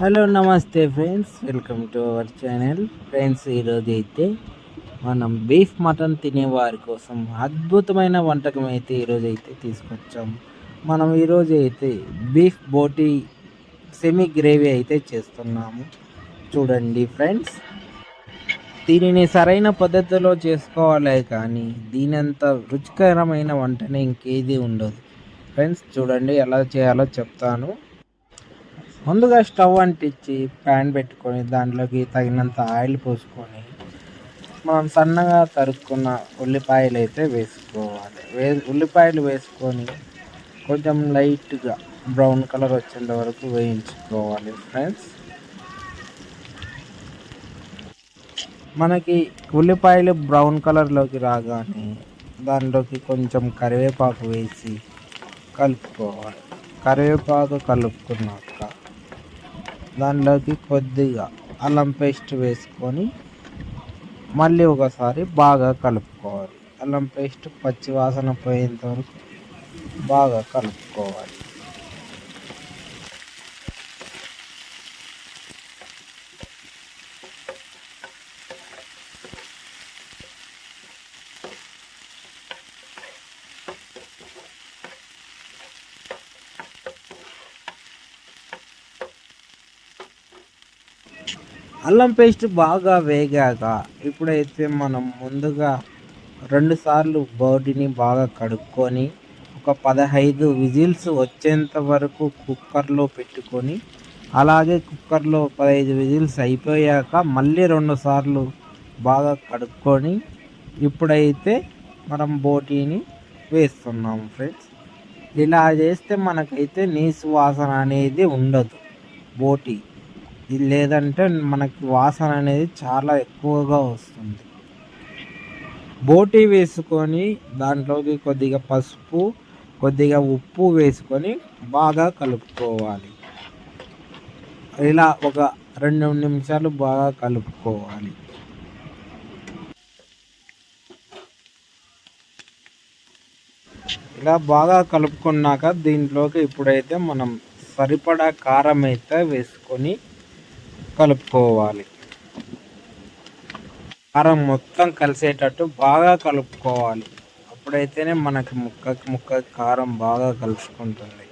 Hello namaste friends. Welcome to our channel. Friends ఈరోజు అయితే మనం బీఫ్ మటన్ తినేవారి కోసం అద్భుతమైన వంటకం అయితే ఈరోజు అయితే తీసుకొచ్చాం. మనం ఈరోజు అయితే బీఫ్ బోటీ సెమీ గ్రేవీ అయితే చేస్తున్నాము. చూడండి ఫ్రెండ్స్. దీనిని సరైన పద్ధతిలో చేసుకోవాలి కానీ దీనంత రుచికరమైన వంటనే ఇంకేది ఉండదు. ఫ్రెండ్స్ చూడండి ఎలా చేయాలో చెప్తాను. ముందుగా స్టవ్ అంటించి ప్యాన్ పెట్టుకొని దాంట్లోకి తగినంత ఆయిల్ పోసుకొని మనం సన్నగా తరుక్కున్న ఉల్లిపాయలు అయితే వేసుకోవాలి. వే ఉల్లిపాయలు వేసుకొని కొంచెం లైట్గా బ్రౌన్ కలర్ వచ్చేంత వరకు వేయించుకోవాలి ఫ్రెండ్స్. మనకి ఉల్లిపాయలు బ్రౌన్ కలర్లోకి రాగానే దాంట్లోకి కొంచెం కరివేపాకు వేసి కలుపుకోవాలి. కరివేపాకు కలుపుకున్నాక దానిలోకి కొద్దిగా అల్లం పేస్ట్ వేసుకొని మళ్ళీ ఒకసారి బాగా కలుపుకోవాలి. అల్లం పేస్ట్ పచ్చి వాసన పోయేంత వరకు బాగా కలుపుకోవాలి. అల్లం పేస్ట్ బాగా వేగాక ఇప్పుడైతే మనం ముందుగా రెండుసార్లు బోటిని బాగా కడుక్కొని ఒక పదహైదు విజిల్స్ వచ్చేంత వరకు కుక్కర్లో పెట్టుకొని అలాగే కుక్కర్లో పదహైదు విజిల్స్ అయిపోయాక మళ్ళీ రెండు సార్లు బాగా కడుక్కొని ఇప్పుడైతే మనం బోటీని వేస్తున్నాం ఫ్రెండ్స్. ఇలా చేస్తే మనకైతే నీసు వాసన అనేది ఉండదు బోటీ. లేదంటే మనకి వాసన అనేది చాలా ఎక్కువగా వస్తుంది. బోటి వేసుకొని దాంట్లోకి కొద్దిగా పసుపు కొద్దిగా ఉప్పు వేసుకొని బాగా కలుపుకోవాలి. ఇలా ఒక రెండు నిమిషాలు బాగా కలుపుకోవాలి. ఇలా బాగా కలుపుకున్నాక దీంట్లోకి ఇప్పుడైతే మనం సరిపడా కారం అయితే వేసుకొని కలుపుకోవాలి. కారం మొత్తం కలిసేటట్టు బాగా కలుపుకోవాలి. అప్పుడైతేనే మనకి ముక్కకి ముక్క కారం బాగా కలుసుకుంటుంది.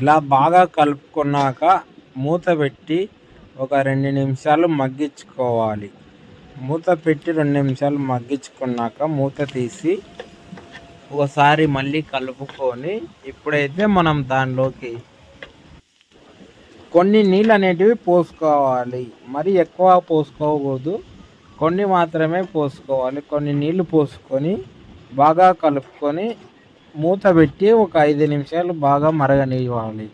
ఇలా బాగా కలుపుకున్నాక మూత పెట్టి ఒక రెండు నిమిషాలు మగ్గించుకోవాలి. మూత పెట్టి రెండు నిమిషాలు మగ్గించుకున్నాక మూత తీసి ఒకసారి మళ్ళీ కలుపుకొని ఇప్పుడైతే మనం దానిలోకి కొన్ని నీళ్ళు అనేటివి పోసుకోవాలి. మరి ఎక్కువ పోసుకోకూడదు. కొన్ని మాత్రమే పోసుకోవాలి. కొన్ని నీళ్ళు పోసుకొని బాగా కలుపుకొని మూత పెట్టి ఒక ఐదు నిమిషాలు బాగా మరగనివ్వాలి.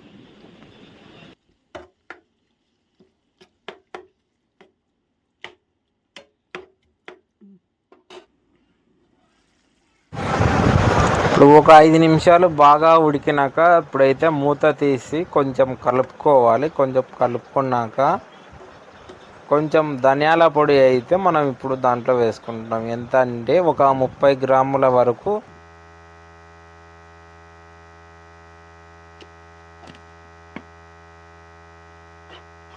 ఇప్పుడు ఒక ఐదు నిమిషాలు బాగా ఉడికినాక ఇప్పుడైతే మూత తీసి కొంచెం కలుపుకోవాలి. కొంచెం కలుపుకున్నాక కొంచెం ధనియాల పొడి అయితే మనం ఇప్పుడు దాంట్లో వేసుకుంటున్నాం. ఎంత అంటే ఒక ముప్పై గ్రాముల వరకు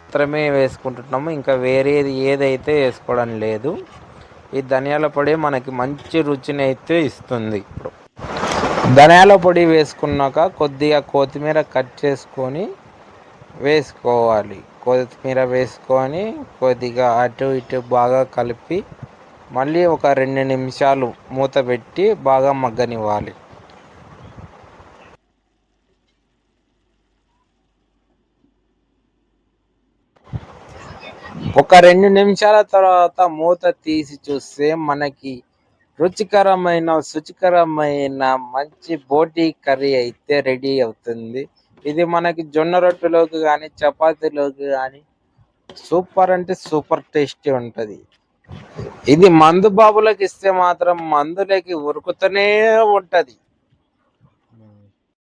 మాత్రమే వేసుకుంటున్నాము. ఇంకా వేరేది ఏదైతే వేసుకోవడం లేదు. ఈ ధనియాల పొడి మనకి మంచి రుచిని అయితే ఇస్తుంది ఇప్పుడు. ధనియాల పొడి వేసుకున్నాక కొద్దిగా కొత్తిమీర కట్ చేసుకొని వేసుకోవాలి. కొత్తిమీర వేసుకొని కొద్దిగా అటు ఇటు బాగా కలిపి మళ్ళీ ఒక రెండు నిమిషాలు మూత పెట్టి బాగా మగ్గనివ్వాలి. ఒక రెండు నిమిషాల తర్వాత మూత తీసి చూస్తే మనకి రుచికరమైన శుచికరమైన మంచి బోటీ కర్రీ అయితే రెడీ అవుతుంది. ఇది మనకి జొన్న రొట్టెలోకి కానీ చపాతీలోకి కానీ సూపర్ అంటే సూపర్ టేస్టీ ఉంటుంది. ఇది మందు బాబులకు ఇస్తే మాత్రం మందులకి ఉరుకుతూనే ఉంటుంది.